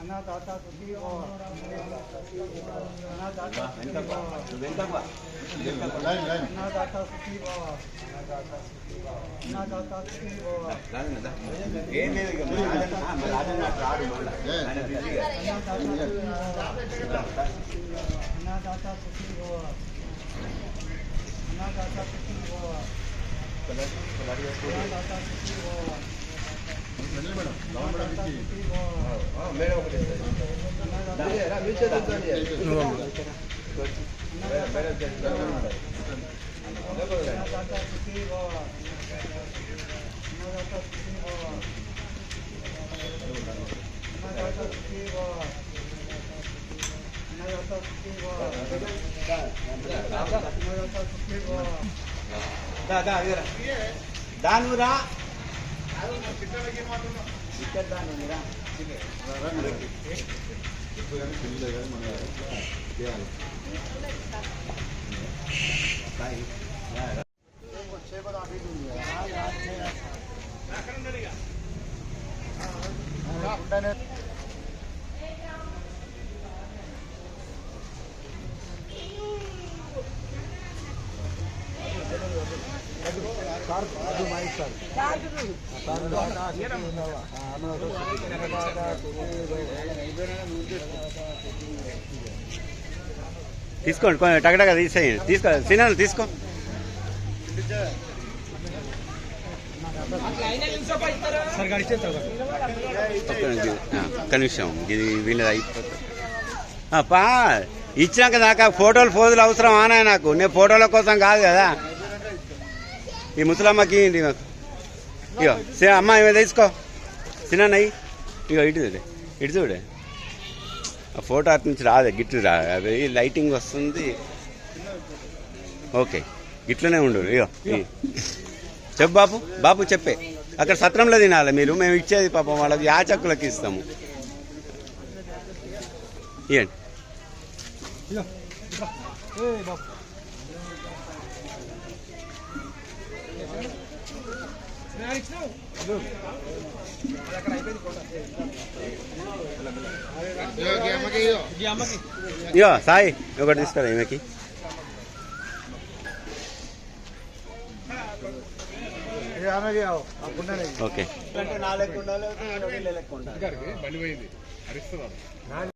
अन्नदाता सुखी और अन्नदाता सुखी और अन्नदाता सुखी और अन्नदाता सुखी और अन्नदाता सुखी और अन्नदाता सुखी और कलर कलर ये अन्नदाता सुखी और मैडम लाओ मैडम दा दा दा दा दा ఇక్కడ తీసుకోండి కొంచెం టగటగా తీసేయండి. తీసుకో సినాను తీసుకో. ఒక్క ఇది వీళ్ళది అయిపోతుంది పా ఇచ్చినాక నాకు ఫోటోలు ఫోజులు అవసరం ఆనా నాకు నేను ఫోటోల కోసం కాదు కదా. ఈ ముసలమ్మకి ఏంటి మాకు ఇగో సే అమ్మ ఏమైనా తీసుకో. నయ్యి ఇగో ఇటు చూడే ఇటు చూడే. ఆ ఫోటో అటు నుంచి రాదే గిట్లు రా అది లైటింగ్ వస్తుంది. ఓకే గిట్లనే ఉండు ఇగో చెప్పు బాబు బాబు చెప్పే. అక్కడ సత్రంలో తినాలి మీరు మేము ఇచ్చేది పాపం వాళ్ళకి యాచకులకి ఇస్తాము. ఇవ్వండి ఇగో సాయి ఒకటి తీసుకురా ఈమెకి. ఓకే. నాలుగు